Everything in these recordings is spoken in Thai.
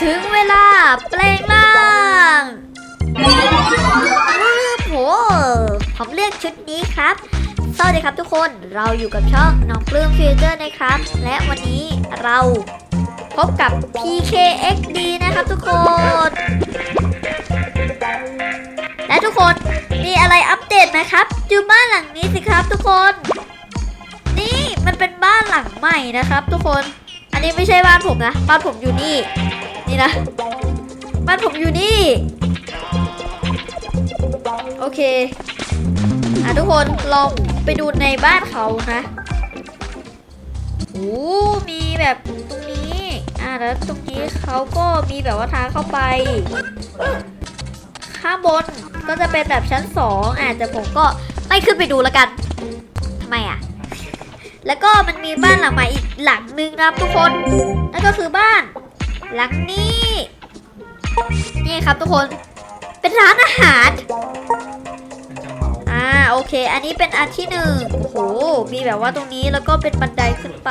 ถึงเวลาแปลงร่างโอ้โหผมเลือกชุดนี้ครับ สวัสดีครับทุกคน เราอยู่กับช่องน้องปลื้มฟิวเจอร์นะครับ และวันนี้เราพบกับ PKXD นะครับทุกคน และทุกคนมีอะไรอัปเดตไหมครับดูบ้านหลังนี้สิครับทุกคน นี่มันเป็นบ้านหลังใหม่นะครับทุกคน อันนี้ไม่ใช่บ้านผมนะ บ้านผมอยู่นี่ นี่นะ บ้านผมอยู่นี่ โอเค อะทุกคนลองไปดูในบ้านเขานะโอ้มีแบบตรงนี้ อะแล้วตรงนี้เขาก็มีแบบว่าทางเข้าไป ข้างบนก็จะเป็นแบบชั้นสองอะแต่ผมก็ไม่ขึ้นไปดูแล้วกันทำไมอะ แล้วก็มันมีบ้านหลังใหม่อีกหลังนึงนะครับทุกคนนั่นก็คือบ้าน หลังนี้ นี่ครับทุกคน เป็นร้านอาหารมันจะเมาอ่าโอเค อันนี้เป็นอันที่หนึ่งโอ้โห มีแบบว่าตรงนี้แล้วก็เป็นบันไดขึ้นไป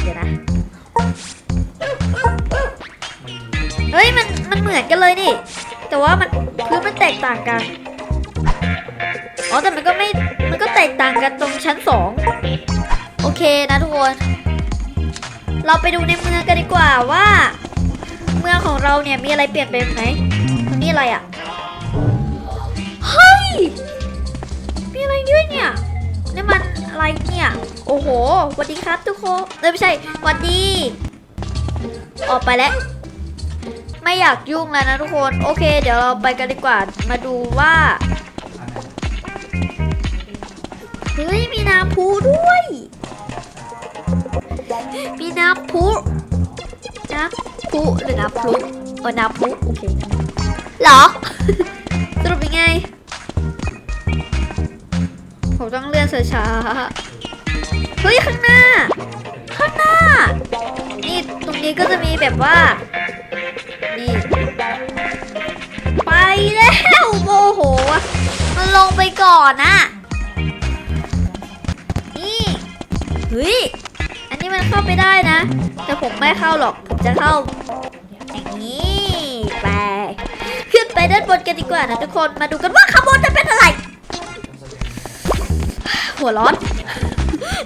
เดี๋ยวนะ เฮ้ยมันมันเหมือนกันเลยนี่ แต่ว่ามันพื้นมันแตกต่างกัน อ๋อแต่มันก็ไม่มันก็ แตกต่างกันตรงชั้นสองโอเคนะทุกคน เราไปดูในเมืองกันดีกว่าว่า เมืองของเราเนี่ยมีอะไรเปลี่ยนไปไหมตรงนี้อะไรอะเฮ้ยมีอะไรด้วยเนี่ยนี่มันอะไรเนี่ยโอ้โหสวัสดีครับทุกคนเอ้ยไม่ใช่สวัสดี ออกไปแล้วไม่อยากยุ่งแล้วนะทุกคน โอเค เดี๋ยวเราไปกันดีกว่ามาดูว่า เฮ้ยมีน้ำพุด้วย มีน้ำพุน้ำพุหรือน้ำพุเออน้ำพุโอเคหรอสรุปยังไง ผมต้องเลื่อนช้าๆเฮ้ยข้างหน้า ข้างหน้า นี่ตรงนี้ก็จะมีแบบว่า นี่ ไปแล้วโมโหมันลงไปก่อนนะ เฮ้ย อันนี้มันเข้าไปได้นะ แต่ผมไม่เข้าหรอก ผมจะเข้า อย่างนี้ไป ขึ้นไปด้านบนกันดีกว่านะทุกคน มาดูกันว่าข้างบนจะเป็นอะไร หัวร้อน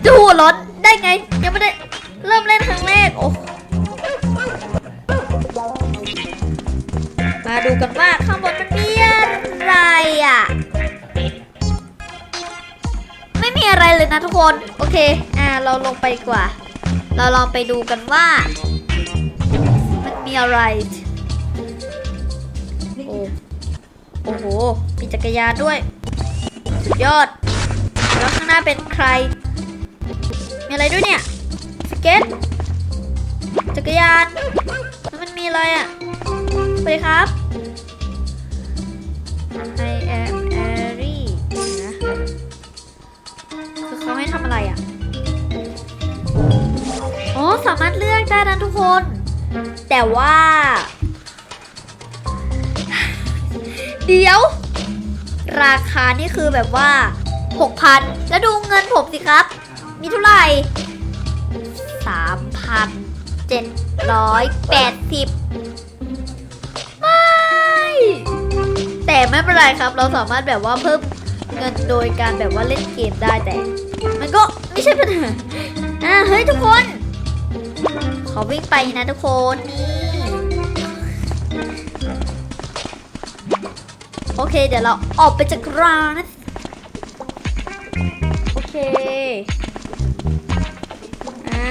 จะหัวร้อนได้ไง ยังไม่ได้เริ่มเล่นครั้งแรก โอ้มาดูกันว่าข้างบนมันมีอะไรอะ ไม่มีอะไรเลยนะทุกคน โอเคาเราลงไปกว่า เราลองไปดูกันว่า มันมีอะไร โอ้โอ้โหมีจักรยานด้วย สุดยอด แล้วข้างหน้าเป็นใคร มีอะไรด้วยเนี่ย สเก็ต จักรยาน แล้วมันมีอะไรอะสวัสดีครับ I am ามารถเลือกได้นะทุกคน แต่ว่า เดี๋ยว ราคานี่คือแบบว่า 6,000 แล้วดูเงินผมสิครับ มีเท่าไหร่ 3,780 ไม่ แต่ไม่เป็นไรครับ เราสามารถแบบว่าเพิ่มเงินโดยการแบบว่าเล่นเกมได้แต่ มันก็ไม่ใช่ปัญหาอ่าเฮ้ยทุกคน ขอวิ่งไปนะทุกคนนี่โอเค เดี๋ยวเราออกไปจากร้านนะโอเคอ่า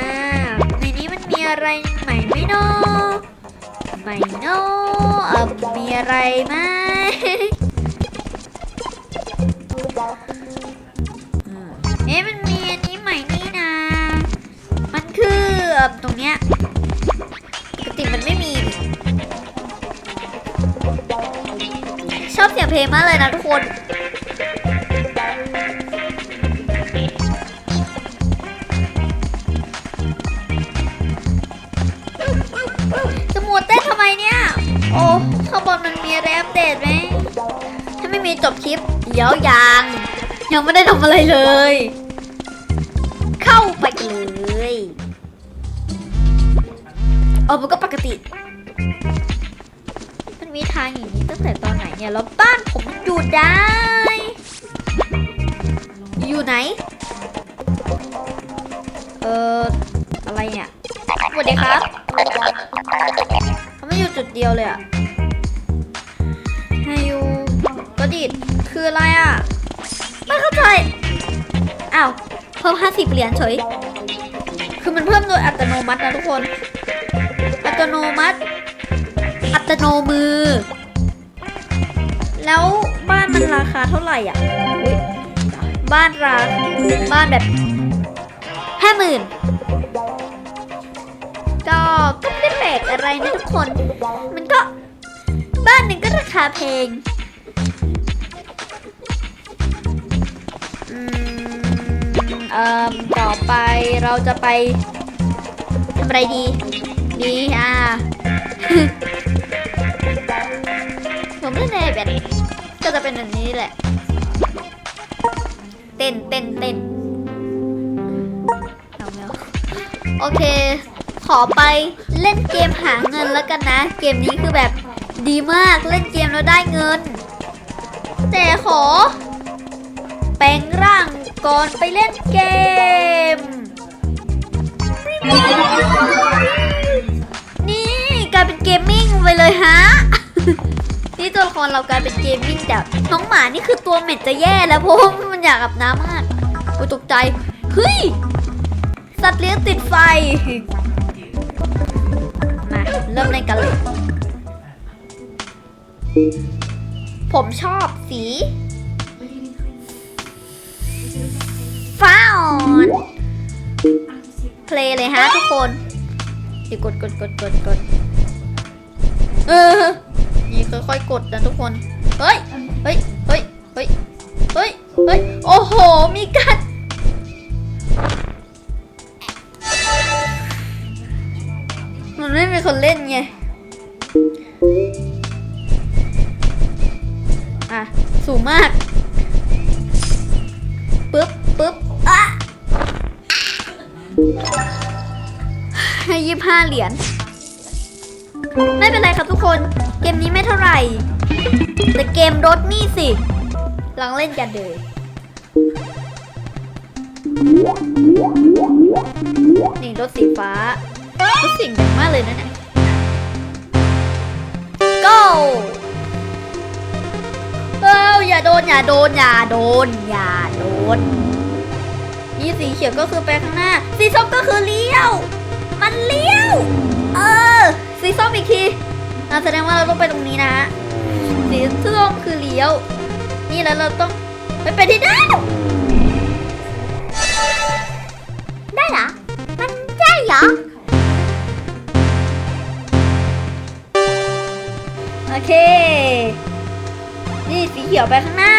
ในนี้มันมีอะไรใหม่ไหมเนาะใหม่เนาะเออมีอะไรไหม เนี้ยปกติมันไม่มี ชอบเสียงเพลงมากเลยนะทุกคนจะมัวเต้นทำไมเนี่ย โอ้ข้างบนมันมีอะไรอัปเดตไหม ถ้าไม่มีจบคลิป เดี๋ยวยังยังไม่ได้ทำอะไรเลย เออมันก็ปกติ มันมีทางอย่างนี้ตั้งแต่ตอนไหนเนี่ย แล้วบ้านผมอยู่ได้ อยู่ไหน เอออะไรเนี่ยสวัสดีครับเขาไม่อยู่จุดเดียวเลยอะให้อยู่ก็ดิดคืออะไรอะไม่เข้าใจ อ้าว เพิ่ม 50 เหรียญเฉย คือมันเพิ่มโดยอัตโนมัตินะทุกคน ตโนมัติ อัตโนมือ แล้วบ้านมันราคาเท่าไหร่อะบ้านราบ้านแบบห้าหมื่นก็ก็ไม่ได้แปลกอะไรนะทุกคน มันก็บ้านหนึ่งก็ราคาแพงอืมเอ่อต่อไปเราจะไปทำอะไรดี ดีอะ ผมเล่นในแบบก็จะเป็นแบบนี้แหละ เต้นเต้นเต้นโอเค ขอไปเล่นเกมหาเงินแล้วกันนะ เกมนี้คือแบบดีมากเล่นเกมแล้วได้เงิน แต่ขอ แปลงร่างก่อนไปเล่นเกม เกมมิ่งไปเลยฮะ นี่ตัวละครเรากลายเป็นเกมมิ่งแต่น้องหมานี่คือตัวเหม็ดจะแย่แล้วเพราะว่ามันอยากอาบน้ำมากกูตกใจ เฮ้ย สัตว์เลี้ยงติดไฟ มาเริ่มเล่นกันเลย ผมชอบสี ฟ้าอ่อนเพลย์เลยฮะทุกคนดิกดกดกดกดกด เออ นี่ค่อยๆกดนะทุกคน เฮ้ย เฮ้ย เฮ้ย เฮ้ย เฮ้ย เฮ้ย โอ้โห มีการมันไม่มีคนเล่นไง อะ สูงมาก ปึ๊บ ปึ๊บ อะให้ยี่ห้าเหรียญ ไม่เป็นไรครับทุกคน เกมนี้ไม่เท่าไหร่ แต่เกมรถนี่สิลองเล่นกันเลยนี่รถสีฟ้ารถสิ่งดังมากเลยนะเนี่ย go เอ้าอย่าโดนอย่าโดนอย่าโดนอย่าโดนนี่สีเขียวก็คือไปข้างหน้า สีส้มก็คือเลี้ยว มันเลี้ยว สีส้มอีกทีอะแสดงว่าเราต้องไปตรงนี้นะสีส้มคือเลี้ยว นี่แล้วเราต้องไปไปที่ด้านได้เหรอ มันได้เหรอ โอเค นี่สีเขียวไปข้างหน้า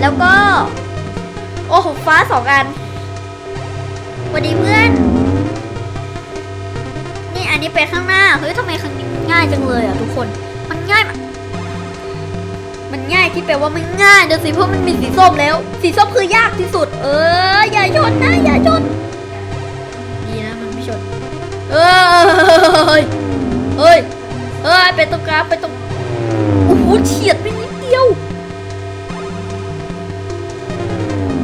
แล้วก็ โอ้โหฟ้าสองอันสวัสดีเพื่อน นี้ไปข้างหน้า เฮ้ยทำไมครั้งนี้ง่ายจังเลยอะทุกคน มันง่ายมันง่ายที่แปลว่ามันง่ายเดี๋ยวสิเพราะมันมีสีส้มแล้ว สีส้มคือยากที่สุด เออ อย่าชนนะอย่าชนดีนะมันไม่ชน เอ้ยเฮ้ยเฮ้ยไปตรงกลางไปตรงโอ้โหเฉียดไปนิดเดียว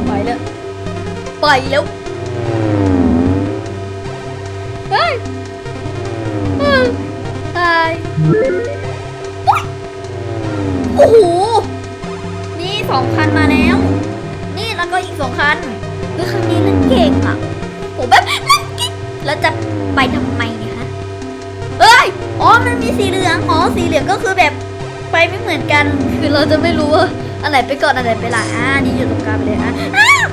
ไปแล้วไปแล้วเฮ้ย โอ้โห นี่สองคันมาแล้ว นี่แล้วก็อีกสองคันเฮ้ยครั้งนี้เล่นเก่งอะโอ้แบบเล่นเก่งแล้วจะไปทำไมเนี่ยฮะเอ้ย อ๋อ มันมีสีเหลือง อ๋อ สีเหลืองก็คือแบบไปไม่เหมือนกัน คือเราจะไม่รู้ว่าอันไหนไปก่อนอันไหนไปหลังอ่านี่อยู่ตรงกลางไปเลยอะอ้าว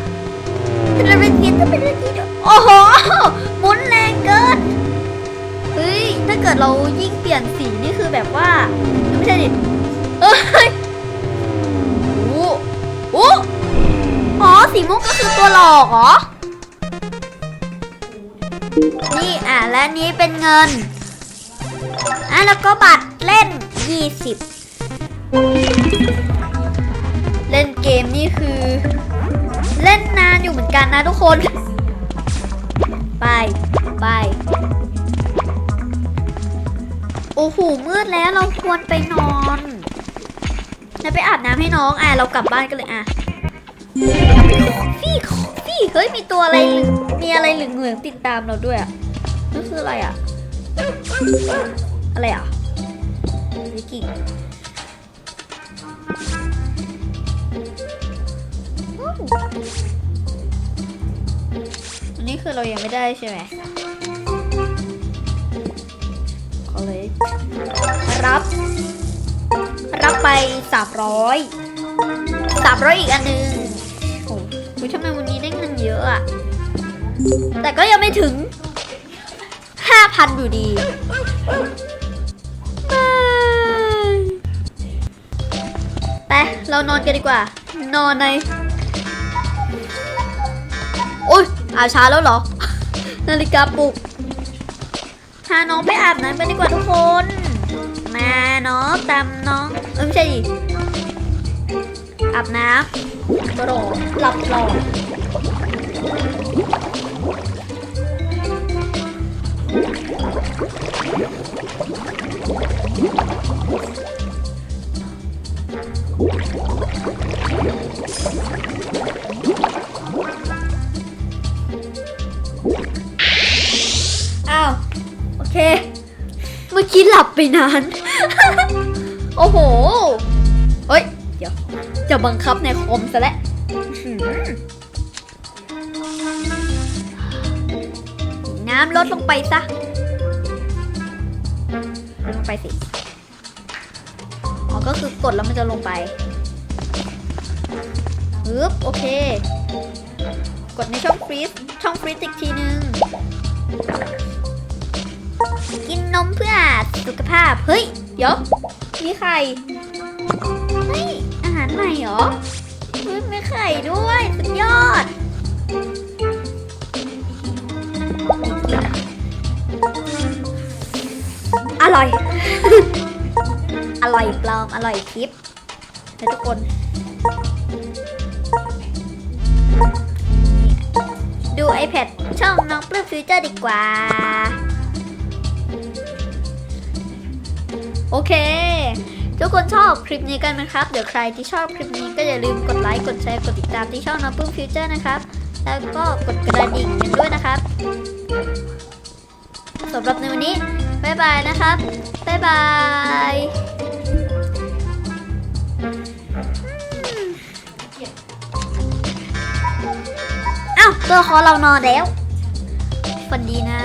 เป็นอะไรกินจะเป็นอะไรกินโอ้โหาเกิดเรายิ่งเปลี่ยนสีนี่คือแบบว่า ไม่ใช่ดิเอ้ยโอ้โหอ๋อ สีม่วงก็คือตัวหลอกเหรอ นี่อะและนี้เป็นเงิน อะแล้วก็บัตรเล่น 20 เล่นเกมนี่คือ เล่นนานอยู่เหมือนกันนะทุกคน ไป ไป โอ้โหมืดแล้วเราควรไปนอนแล้วไปอาบน้ำให้น้องอะเรากลับบ้านกันเลยอะฟี่ฟี่เฮ้ยมีตัวอะไรมีอะไรเหลืองๆติดตามเราด้วยอะนั่นคืออะไรอะอะไรอะวิกิอันนี้คือเรายังไม่ได้ใช่ไหม เขาเลย รับ รับไปสามร้อยสามร้อยอีกอันหนึงโอ้โหทำไมวันนี้ได้เงินเยอะอะแต่ก็ยังไม่ถึงห้าพันอยู่ดีไปเรานอนกันดีกว่า นอนในโอ้ยอาช้าแล้วเหรอ นาฬิกาปลุกาน้องไปอาบน้ำกันดีกว่าทุกคน มาเนาะตามน้องเออไม่ใช่ดิอาบน้ำกระโดดหลับหลออ้ อกี้หลับไปนาน โอ้โห เฮ้ย เดี๋ยว จะบังคับในคอมซะแล้วน้ำลดลงไปซะลดลงไปสิ อ๋อ ก็คือกดแล้วมันจะลงไปฮึบโอเค กดในช่องฟรีซ ช่องฟรีซอีกทีนึง กินนมเพื่อสุขภาพ เฮ้ย เดี๋ยวมีไข่เฮ้ย อาหารใหม่เหรอเฮ้ยมีไข่ด้วย สุดยอด อร่อย อร่อยปลอม อร่อยทิปนะทุกคนดู iPad ช่องน้องปลื้มฟิวเจอร์ดีกว่า อเค ทุกคนชอบคลิปนี้กันไหมครับ เดี๋ยวใครที่ชอบคลิปนี้ก็อย่าลืมกดไลค์ กดแชร์ กดติดตามที่ช่องน้องปลื้มฟิวเจอร์นะครับ แล้วก็กดกระดิ่งกันด้วยนะครับสำหรับในวันนี้บ๊ายบายนะครับ บ๊ายบายอ้าวตัวคอเรานอนแล้วฝันดีนะ